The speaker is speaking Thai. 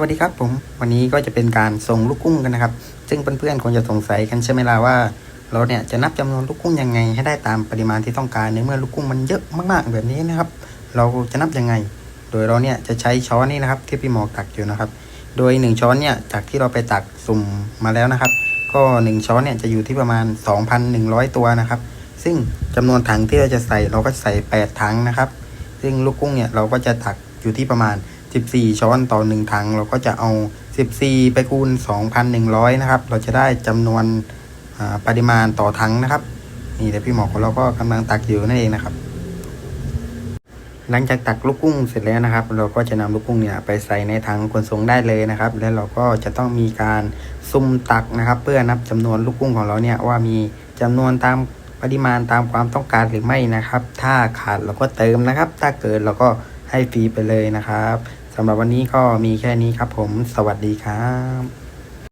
วัสดีครับผมวันนี้ก็จะเป็นการส่งลูกกุ้งกันนะครับ ซึ่งเพื่อนๆคงจะสงสัยกันใช่ไหมล่ะว่า เราเนี่ยจะนับจำนวนลูกกุ้งยังไง ให้ได้ตามปริมาณที่ต้องการในเมื่อลูกกุ้งมันเยอะมากๆแบบนี้นะครับ เราจะนับยังไง โดยเราเนี่ยจะใช้ช้อนนี่นะครับ ที่พี่หมอตักอยู่นะครับ โดย 1 ช้อนเนี่ยจากที่เราไปตักสุ่มมาแล้วนะครับ ก็ 1 ช้อนเนี่ยจะอยู่ที่ประมาณ 2,100 ตัวนะครับ ซึ่งจำนวนถังที่เราจะใส่เราก็ใส่ 8 ถังนะครับ ซึ่งลูกกุ้งเนี่ยเราก็จะตักอยู่ที่ประมาณ 14 ช้อนต่อ 1 ถัง เราก็จะเอา 14 ไปคูณ 2,100 นะครับ เราจะได้จำนวนปริมาณต่อถังนะครับ นี่แต่พี่หมอของเราก็กำลังตักอยู่นั่นเองนะครับ หลังจากตักลูกกุ้งเสร็จแล้วนะครับ เราก็จะนำลูกกุ้งเนี่ยไปใส่ในถังขนส่งได้เลยนะครับ แล้วเราก็จะต้องมีการซุ่มตักนะครับ เพื่อนับจำนวนลูกกุ้งของเราเนี่ยว่ามีจำนวนตามปริมาณตามความต้องการหรือไม่นะครับ ถ้าขาดเราก็เติมนะครับ ถ้าเกิดเราก็ ให้ฟรีไปเลยนะครับสำหรับวันนี้ก็มีแค่นี้ครับผม สวัสดีครับ